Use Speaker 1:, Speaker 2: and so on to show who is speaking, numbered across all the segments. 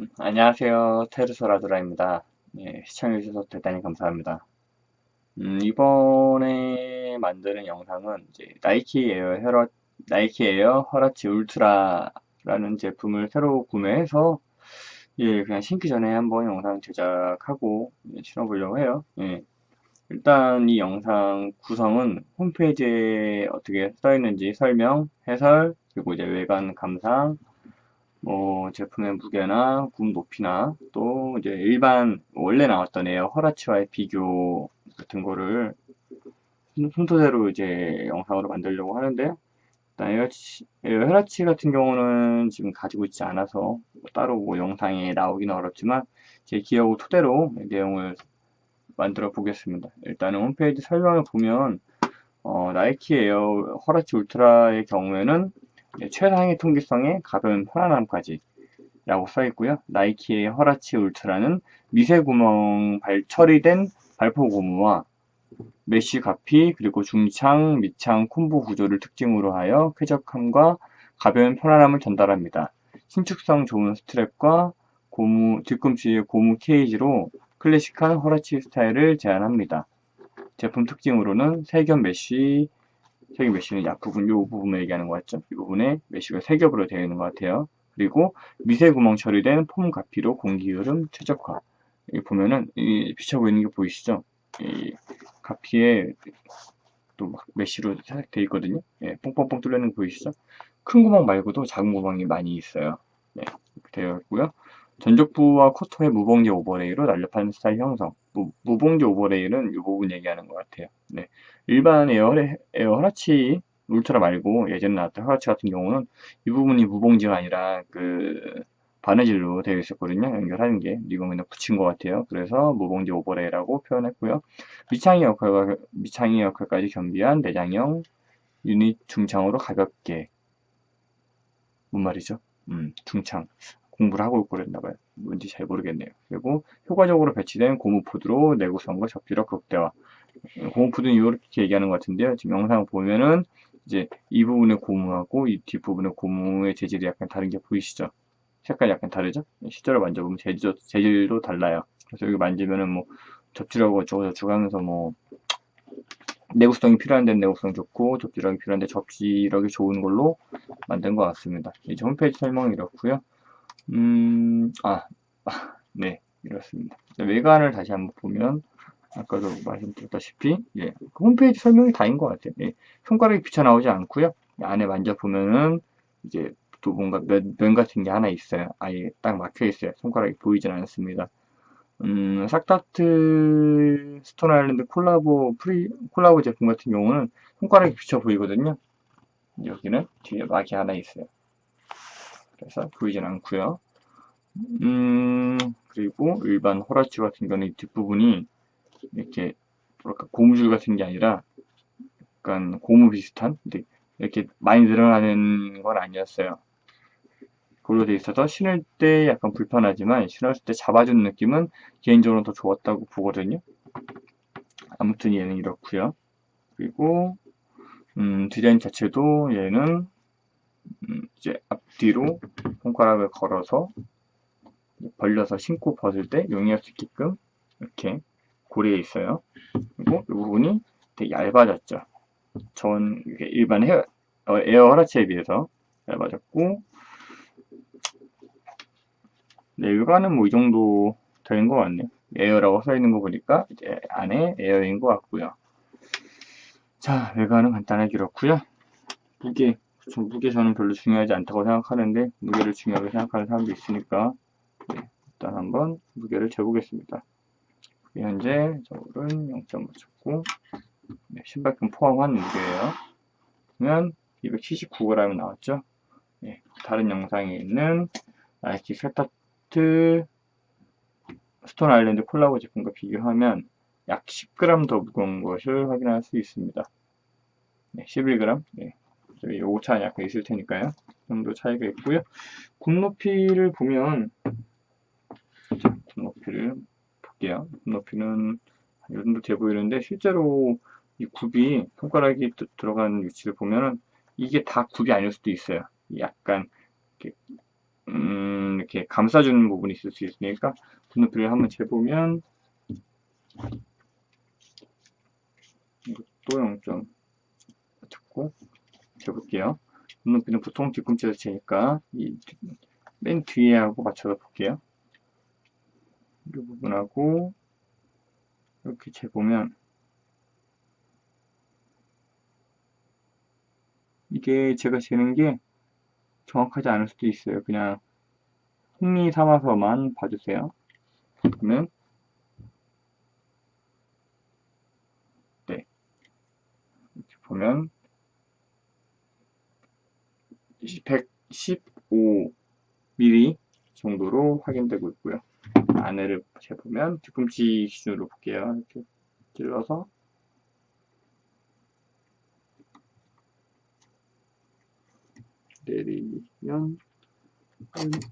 Speaker 1: 음, 안녕하세요. 테르소라드라입니다. 예, 시청해주셔서 대단히 감사합니다. 음, 이번에 만드는 영상은 이제 나이키 에어 헤러, 나이키 에어 허라치 울트라라는 제품을 새로 구매해서 예, 그냥 신기 전에 한번 영상 제작하고 예, 신어보려고 해요. 예. 일단 이 영상 구성은 홈페이지에 어떻게 써있는지 설명, 해설, 그리고 이제 외관 감상, 뭐 제품의 무게나 굽 높이나 또 이제 일반 원래 나왔던 에어 허라치와의 비교 같은 거를 순서대로 이제 영상으로 만들려고 하는데 일단 에어, 허라치 같은 경우는 지금 가지고 있지 않아서 뭐 따로 뭐 영상에 나오기는 어렵지만 제 기억을 토대로 내용을 만들어 보겠습니다. 일단은 홈페이지 설명을 보면 어, 나이키 에어 허라치 울트라의 경우에는 네, 최상의 통기성에 가벼운 편안함까지 라고 써 있고요. 나이키의 허라치 울트라는 미세 구멍 발 처리된 발포 고무와 메쉬 가피 그리고 중창, 밑창, 콤보 구조를 특징으로 하여 쾌적함과 가벼운 편안함을 전달합니다. 신축성 좋은 스트랩과 고무 뒤꿈치의 고무 케이지로 클래식한 허라치 스타일을 제안합니다. 제품 특징으로는 세겹 메쉬, 세겹 메쉬는 앞부분, 이 부분을 얘기하는 것 같죠? 이 부분에 메쉬가 세 겹으로 되어 있는 것 같아요. 그리고 미세 구멍 처리된 폼 가피로 공기 흐름 최적화. 여기 보면은 이 비쳐 보이는 게 보이시죠? 이 가피에 또 메쉬로 살짝 되어 있거든요. 예, 뽕뽕뽕 뚫리는 거 보이시죠? 큰 구멍 말고도 작은 구멍이 많이 있어요. 네, 되어 있고요. 전족부와 코터의 무봉제 오버레이로 날렵한 스타일 형성. 무, 무봉제 오버레이는 이 부분 얘기하는 것 같아요. 네. 일반 에어, 에어 허라치 울트라 말고 예전에 나왔던 허라치 같은 경우는 이 부분이 무봉지가 아니라 그 바느질로 되어 있었거든요. 연결하는 게. 이건 그냥 붙인 것 같아요. 그래서 무봉지 오버레이라고 표현했고요. 밑창의 역할과 밑창의 역할까지 겸비한 내장형 유닛 중창으로 가볍게 뭔 말이죠? 음, 중창. 공부를 하고 그랬나 봐요. 뭔지 잘 모르겠네요. 그리고 효과적으로 배치된 고무푸드로 내구성과 접지력 극대화. 고무푸드는 이렇게 얘기하는 것 같은데요. 지금 영상 보면은 이제 이 부분의 고무하고 이 뒷부분의 고무의 재질이 약간 다른 게 보이시죠? 색깔이 약간 다르죠? 실제로 만져보면 재질, 재질도 달라요. 그래서 여기 만지면은 뭐 접지력고 어쩌고 저쩌고 하면서 뭐 내구성이 필요한 데는 내구성 좋고 접지력이 필요한 데 접지력이 좋은 걸로 만든 것 같습니다. 이제 홈페이지 설명은 이렇고요. 음, 아, 아, 네, 이렇습니다. 외관을 다시 한번 보면, 아까도 말씀드렸다시피, 예, 그 홈페이지 설명이 다인 것 같아요. 예, 손가락이 비쳐 나오지 않고요. 예, 안에 만져보면은, 이제 또 뭔가 면, 면 같은 게 하나 있어요. 아예 딱 막혀 있어요. 손가락이 보이진 않습니다. 음, 삭다트 스톤 아일랜드 콜라보 프리 콜라보 제품 같은 경우는 손가락이 비쳐 보이거든요. 여기는 뒤에 막이 하나 있어요. 그래서 보이진 않고요. 음, 그리고 일반 호라치 같은 경우는 뒷부분이 이렇게 뭐랄까 고무줄 같은 게 아니라 약간 고무 비슷한 이렇게 많이 늘어나는 건 아니었어요. 그걸로 돼 있어서 신을 때 약간 불편하지만 신었을 때 잡아주는 느낌은 개인적으로 더 좋았다고 보거든요. 아무튼 얘는 이렇고요. 그리고 음, 디자인 자체도 얘는 음, 이제 앞 뒤로 손가락을 걸어서 벌려서 신고 벗을 때 용이할 수 있게끔 이렇게 고리에 있어요. 그리고 이 부분이 되게 얇아졌죠. 전 일반 헤어, 어, 에어 허라치에 비해서 얇아졌고 네, 일관은 뭐 이 정도 되는 것 같네요. 에어라고 써 있는 거 보니까 이제 안에 에어인 것 같고요. 자, 외관은 간단하게 이렇고요. 무게 무게 저는 별로 중요하지 않다고 생각하는데 무게를 중요하게 생각하는 사람도 있으니까 네, 일단 한번 무게를 재보겠습니다. 현재 저울은 0.5 쳤고 네, 신발끈 포함한 무게예요. 그러면 279g 나왔죠. 네, 다른 영상에 있는 나이키 세타트 스톤 아일랜드 콜라보 제품과 비교하면 약 10g 더 무거운 것을 확인할 수 있습니다. 네, 11g. 네, 오차 약간 있을 테니까요. 정도 차이가 있고요. 굽 높이를 보면 굽 높이를 볼게요. 굽 높이는 이 정도 돼 보이는데 실제로 이 굽이 손가락이 들어가는 위치를 보면은 이게 다 굽이 아닐 수도 있어요. 약간 이렇게, 음, 이렇게 감싸주는 부분이 있을 수 있으니까 분높이를 한번 재보면 이것도 0점 맞췄고 재볼게요. 눈높이는 보통 뒤꿈치에서 재니까 이 맨 뒤에 하고 맞춰서 볼게요. 이 부분하고 이렇게 재보면 이게 제가 재는 게 정확하지 않을 수도 있어요. 그냥 흥미 삼아서만 봐주세요. 그러면 네 이렇게 보면 115mm 정도로 확인되고 있고요. 안에를 재보면 뒤꿈치 기준으로 볼게요. 이렇게 찔러서 내리면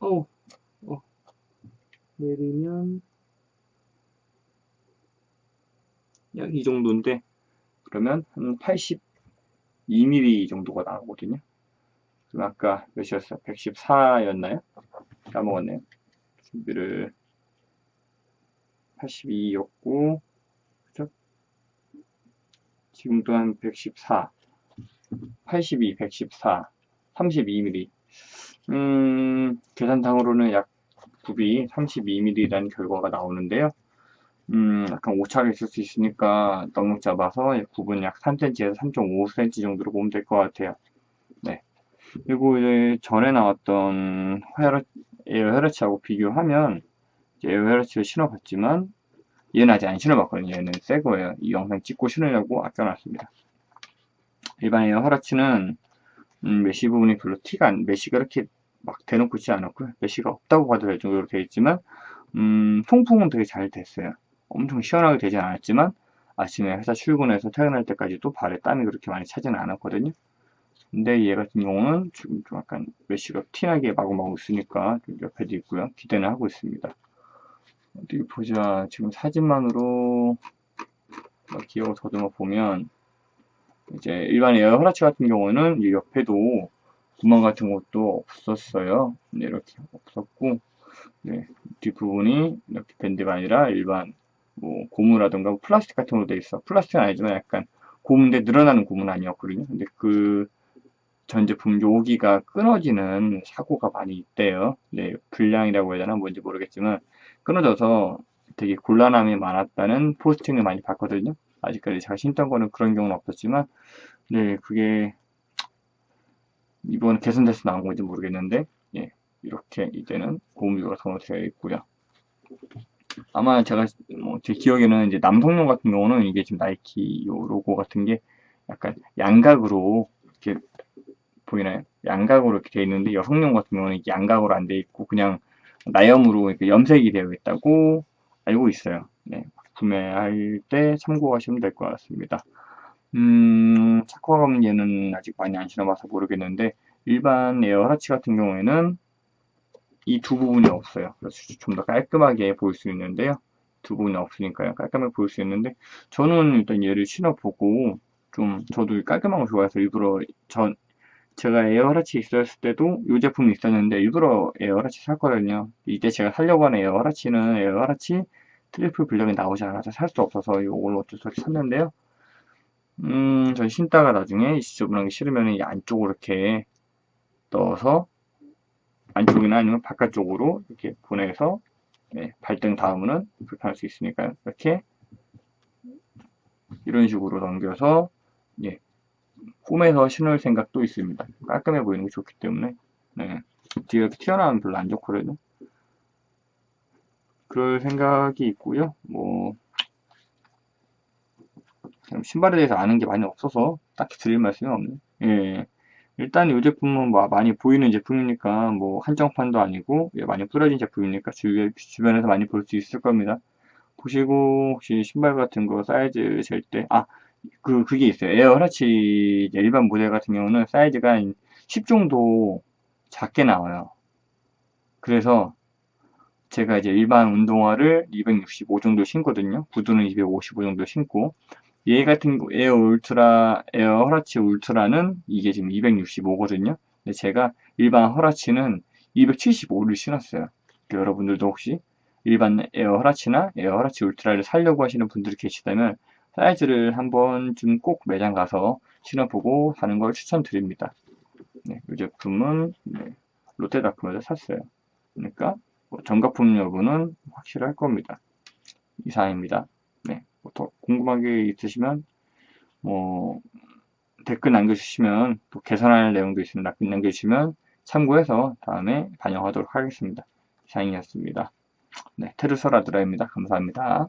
Speaker 1: 어, 어 내리면 약 이 정도인데 그러면 한 82mm 정도가 나오거든요. 그럼 아까 몇이었어요? 114였나요? 까먹었네요. 준비를 82였고 그죠? 지금도 한 114, 82, 114, 32mm. 음, 계산상으로는 약 굽이 32mm라는 결과가 나오는데요. 음, 약간 오차가 있을 수 있으니까 넉넉 잡아서 굽은 약 3cm에서 3.5cm 정도로 보면 될 것 같아요. 네. 그리고 이제 전에 나왔던 에어 헤러치하고 비교하면 에어 헤러치를 신어봤지만 얘는 아직 안 신어봤거든요. 얘는 새 거예요. 이 영상 찍고 신으려고 아껴놨습니다. 일반 에어 헤러치는 음, 메시 부분이 별로 티가 안, 메시가 이렇게 막 대놓고 있지 않았고요. 메시가 없다고 봐도 될 정도로 되어 있지만, 음, 통풍은 되게 잘 됐어요. 엄청 시원하게 되진 않았지만, 아침에 회사 출근해서 퇴근할 때까지도 발에 땀이 그렇게 많이 차지는 않았거든요. 근데 얘 같은 경우는 지금 좀 약간 메시가 티나게 마구마구 있으니까 옆에도 있고요. 기대는 하고 있습니다. 어디 보자. 지금 사진만으로 기억을 더듬어 보면, 이제 일반 에어 허라치 같은 경우는 이 옆에도 구멍 같은 것도 없었어요. 네, 이렇게 없었고, 네, 뒷부분이 이렇게 밴드가 아니라 일반 뭐 고무라든가 플라스틱 같은 걸로 돼 있어. 플라스틱은 아니지만 약간 고무인데 늘어나는 고무는 아니었거든요. 근데 그 전 제품 여기가 끊어지는 사고가 많이 있대요. 네, 불량이라고 해야 되나 뭔지 모르겠지만 끊어져서 되게 곤란함이 많았다는 포스팅을 많이 봤거든요. 아직까지 제가 신던 거는 그런 경우는 없었지만, 네, 그게 이번 개선돼서 나온 건지 모르겠는데, 예, 이렇게 이제는 고무유가 선호되어 있고요. 아마 제가 뭐 제 기억에는 이제 남성용 같은 경우는 이게 지금 나이키 요 로고 같은 게 약간 양각으로 이렇게 보이나요? 양각으로 이렇게 되어 있는데 여성용 같은 경우는 양각으로 안 되어 있고 그냥 나염으로 이렇게 염색이 되어 있다고 알고 있어요. 네, 구매할 때 참고하시면 될 것 같습니다. 음, 착화감 얘는 아직 많이 안 신어봐서 모르겠는데 일반 에어 하라치 같은 경우에는 이 두 부분이 없어요. 그래서 좀 더 깔끔하게 보일 수 있는데요. 두 부분이 없으니까요. 깔끔하게 보일 수 있는데 저는 일단 얘를 신어보고 좀 저도 깔끔한 거 좋아해서 일부러 전 제가 에어하라치 있었을 때도 이 제품이 있었는데 일부러 에어하라치 샀거든요. 이때 제가 살려고 하는 에어하라치는 에어하라치 트리플 블랙이 나오지 않아서 살 수 없어서 이걸 어쩔 수 없이 샀는데요. 음, 전 신다가 나중에 지저분하게 싫으면 이 안쪽으로 이렇게 넣어서 안쪽이나 아니면 바깥쪽으로 이렇게 보내서 네, 발등 닿으면 불편할 수 있으니까 이렇게 이런 식으로 넘겨서 예, 홈에서 신을 생각도 있습니다. 깔끔해 보이는 게 좋기 때문에 네, 뒤에 이렇게 튀어나오면 별로 안 좋거든요. 그럴 생각이 있고요. 뭐 신발에 대해서 아는 게 많이 없어서 딱히 드릴 말씀이 없네요. 예. 일단 이 제품은 뭐 많이 보이는 제품이니까 뭐 한정판도 아니고 예, 많이 뿌려진 제품이니까 주변, 주변에서 많이 볼 수 있을 겁니다. 보시고 혹시 신발 같은 거 사이즈 잴 때, 아, 그, 그게 있어요. 에어 허라치 일반 모델 같은 경우는 사이즈가 10 정도 작게 나와요. 그래서 제가 이제 일반 운동화를 265 정도 신거든요. 구두는 255 정도 신고 얘 같은 에어 울트라, 에어 허라치 울트라는 이게 지금 265거든요. 근데 제가 일반 허라치는 275를 신었어요. 여러분들도 혹시 일반 에어 허라치나 에어 허라치 울트라를 사려고 하시는 분들이 계시다면 사이즈를 한번 좀꼭 매장 가서 신어보고 사는 걸 추천드립니다. 네, 이 제품은 네, 롯데다크에서 샀어요. 그러니까 뭐 정가품 여부는 확실할 겁니다. 이상입니다. 네, 뭐더 궁금한 게 있으시면 뭐 댓글 남겨주시면 또 개선할 내용도 있으면 남겨주시면 참고해서 다음에 반영하도록 하겠습니다. 이상이었습니다. 네, 테르소라드라입니다. 감사합니다.